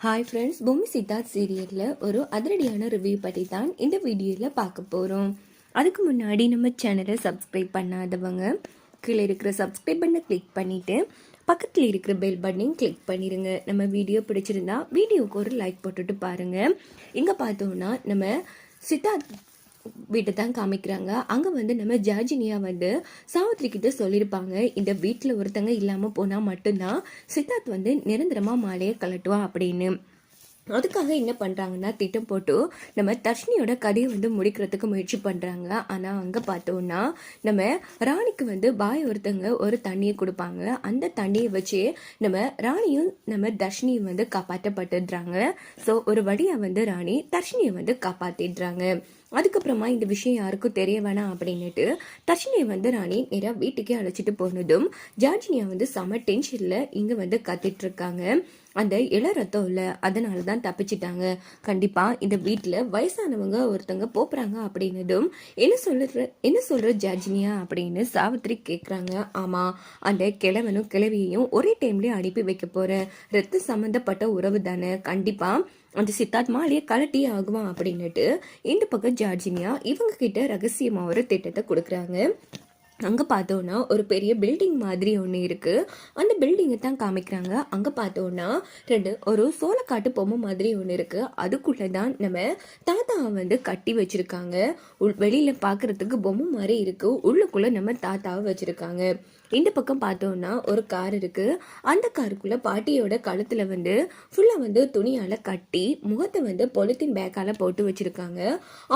Hi friends பூமி சித்தார்த் சீரியலில் ஒரு அதிரடியான ரிவ்யூ பற்றி தான் இந்த வீடியோவில் பார்க்க போகிறோம் அதுக்கு முன்னாடி நம்ம சேனலை சப்ஸ்கிரைப் பண்ணாதவங்க கீழே இருக்கிற சப்ஸ்கிரைப் பண்ண கிளிக் பண்ணிவிட்டு பக்கத்தில் இருக்கிற பெல் பட்டனையும் கிளிக் பண்ணிடுங்க நம்ம வீடியோ பிடிச்சிருந்தா வீடியோவுக்கு ஒரு லைக் போட்டுட்டு பாருங்கள் இங்கே பார்த்தோம்னா நம்ம சித்தார்த் வீட்டை தான் காமிக்கிறாங்க. அங்கே வந்து நம்ம ஜார்ஜினியா வந்து சாவித்ரி கிட்ட சொல்லியிருப்பாங்க. இந்த வீட்டில் ஒருத்தங்க இல்லாமல் போனால் மட்டும்தான் சித்தார்த் வந்து நிரந்தரமாக மாலையை கலட்டுவா அப்படின்னு. அதுக்காக என்ன பண்ணுறாங்கன்னா திட்டம் போட்டு நம்ம தர்ஷினியோட கதையை வந்து முடிக்கிறதுக்கு முயற்சி பண்ணுறாங்க ஆனால் அங்கே பார்த்தோன்னா நம்ம ராணிக்கு வந்து பாய் ஒருத்தங்க ஒரு தண்ணியை கொடுப்பாங்க. அந்த தண்ணியை வச்சு நம்ம ராணியும் நம்ம தர்ஷினியும் வந்து காப்பாற்றப்பட்டுடுறாங்க. ஸோ ஒரு வழியாக வந்து ராணி தர்ஷினியை வந்து காப்பாற்றிடுறாங்க அதுக்கப்புறமா இந்த விஷயம் யாருக்கும் தெரிய வேணாம் அப்படின்னுட்டு தர்ஷினியை வந்து ராணி நேராக வீட்டுக்கே அழைச்சிட்டு போனதும் ஜார்ஜினியா வந்து செம டென்ஷனில் இங்கே வந்து கத்திட்டு இருக்காங்க. அந்த இள ரத்தம் இல்லை அதனால தான் தப்பிச்சிட்டாங்க. கண்டிப்பாக இந்த வீட்டில் வயசானவங்க ஒருத்தவங்க போப்புறாங்க அப்படின்னதும் என்ன சொல்லுற என்ன சொல்கிற ஜார்ஜினியா அப்படின்னு சாவித்ரி கேட்குறாங்க ஆமாம் அந்த கிழவனும் கிழவியையும் ஒரே டைம்லேயே அனுப்பி வைக்க போகிறேன் ரத்த சம்மந்தப்பட்ட உறவு தானே. கண்டிப்பாக அந்த சித்தார்த் மாலையை கலட்டி ஆகுவான் அப்படின்னுட்டு இந்த பக்கம் ஜார்ஜினியா இவங்க கிட்ட ரகசியமா ஒரு திட்டத்தை கொடுக்குறாங்க. அங்கே பார்த்தோன்னா ஒரு பெரிய பில்டிங் மாதிரி ஒன்று இருக்குது அந்த பில்டிங்கை தான் காமிக்கிறாங்க. அங்கே பார்த்தோன்னா ரெண்டு ஒரு சோளக்காட்டு பொம்மை மாதிரி ஒன்று இருக்குது அதுக்குள்ளே தான் நம்ம தாத்தாவை வந்து கட்டி வச்சுருக்காங்க. உள் வெளியில் பார்க்குறதுக்கு பொம்மை மாதிரி இருக்குது உள்ளுக்குள்ளே நம்ம தாத்தாவை வச்சுருக்காங்க. இந்த பக்கம் பார்த்தோன்னா ஒரு கார் இருக்குது அந்த காருக்குள்ளே பாட்டியோட கழுத்தில் வந்து ஃபுல்லாக வந்து துணியால் கட்டி முகத்தை வந்து பொலித்தீன் பேக்கால் போட்டு வச்சுருக்காங்க.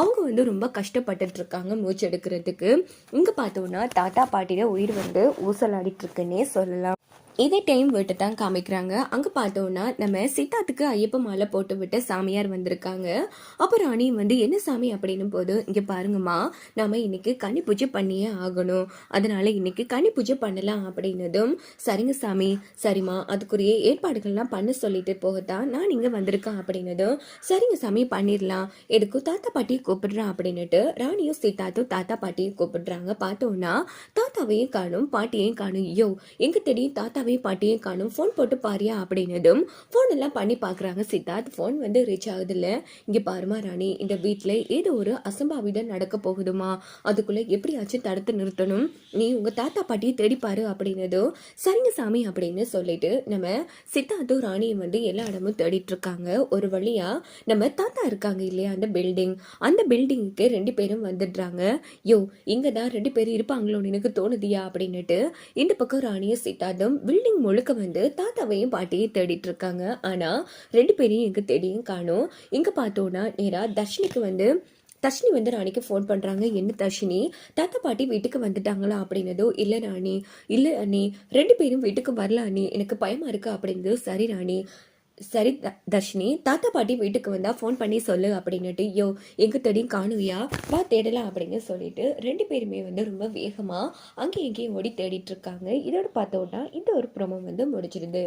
அவங்க வந்து ரொம்ப கஷ்டப்பட்டுட்ருக்காங்க மூச்சு எடுக்கிறதுக்கு. இங்கே பார்த்தோன்னா தாத்தா பாட்டியில் உயிர் வந்து ஊசலாடிட்டுருக்குன்னே சொல்லலாம். இதே டைம் விட்டு தான் காமிக்கிறாங்க. அங்கே பார்த்தோன்னா நம்ம சித்தாத்துக்கு ஐயப்ப மாலை போட்டு விட்டு சாமியார் வந்திருக்காங்க. அப்போ ராணி வந்து என்ன சாமி அப்படின்னும் போது இங்கே பாருங்கம்மா நாம் இன்னைக்கு கனி பூஜை பண்ணியே ஆகணும். அதனால இன்னைக்கு கனி பூஜை பண்ணலாம் அப்படின்னதும் சரிங்க சாமி சரிம்மா அதுக்குரிய ஏற்பாடுகள்லாம் பண்ண சொல்லிட்டு போகத்தான் நான் இங்கே வந்திருக்கேன் அப்படின்னதும் சரிங்க சாமி பண்ணிடலாம் எதுக்கும் தாத்தா பாட்டியை கூப்பிடுறான் அப்படின்னுட்டு ராணியும் சீதாத்தும் தாத்தா பாட்டியை கூப்பிடுறாங்க. பார்த்தோன்னா தாத்தாவையும் காணும் பாட்டியையும் காணும். ஐயோ எங்கே தெரியும் தாத்தாவையும் பாட்டியையும் காணும். ஃபோன் போட்டு பாரியா அப்படின்னதும் ஃபோன் எல்லாம் பண்ணி பார்க்குறாங்க சித்தார்த். ஃபோன் வந்து ரீச் ஆகுதுல்ல? இங்கே பாருமா ராணி இந்த வீட்டில் ஏதோ ஒரு அசம்பாவிதம் நடக்க போகுதுமா? அதுக்குள்ளே எப்படியாச்சும் தடுத்து நிறுத்தணும். நீ உங்கள் தாத்தா பாட்டியை தேடிப்பாரு அப்படின்னதும் சரிங்க சாமி அப்படின்னு சொல்லிட்டு நம்ம சித்தார்த்தும் ராணியும் வந்து எல்லா இடமும் தேடிட்டு இருக்காங்க. ஒரு வழியாக நம்ம தாத்தா இருக்காங்க இல்லையா அந்த பில்டிங் அந்த பில்டிங்க்கு ரெண்டு பேரும் வந்துடுறாங்க. யோ இங்கே தான் ரெண்டு பேரும் இருப்பாங்களோன்னு எனக்கு தோணுதியா அப்படின்னுட்டு இந்த பக்கம் ராணியும் சித்தார்த்தும் பில்டிங் முழுக்க வந்து தாத்தாவையும் பாட்டியும் தேடிட்டு இருக்காங்க. ஆனால் ரெண்டு பேரையும் எங்கே தேடியும் காணும். இங்கே பார்த்தோன்னா நேராக தர்ஷினிக்கு வந்து தர்ஷினி வந்து ராணிக்கு ஃபோன் பண்ணுறாங்க என்ன தர்ஷினி? தாத்தா பாட்டி வீட்டுக்கு வந்துட்டாங்களா? அப்படின்னதோ இல்லை ராணி. இல்லை அண்ணி. ரெண்டு பேரும் வீட்டுக்கு வரல அண்ணி. எனக்கு பயமாக இருக்கு. அப்படின்னதோ சரி ராணி. சரி த- தர்ஷினி தாத்தா பாட்டி வீட்டுக்கு வந்தால் ஃபோன் பண்ணி சொல்லு அப்படின்னுட்டு யோ எங்கே தேடியும் காணுவியா? வா தேடலாம் அப்படின்னு சொல்லிட்டு ரெண்டு பேருமே வந்து ரொம்ப வேகமாக அங்கேயும் இங்கேயும் ஓடி தேடிட்டு இருக்காங்க. இதோட பார்த்தோன்னா இந்த ஒரு ப்ரோமோ வந்து முடிச்சிருது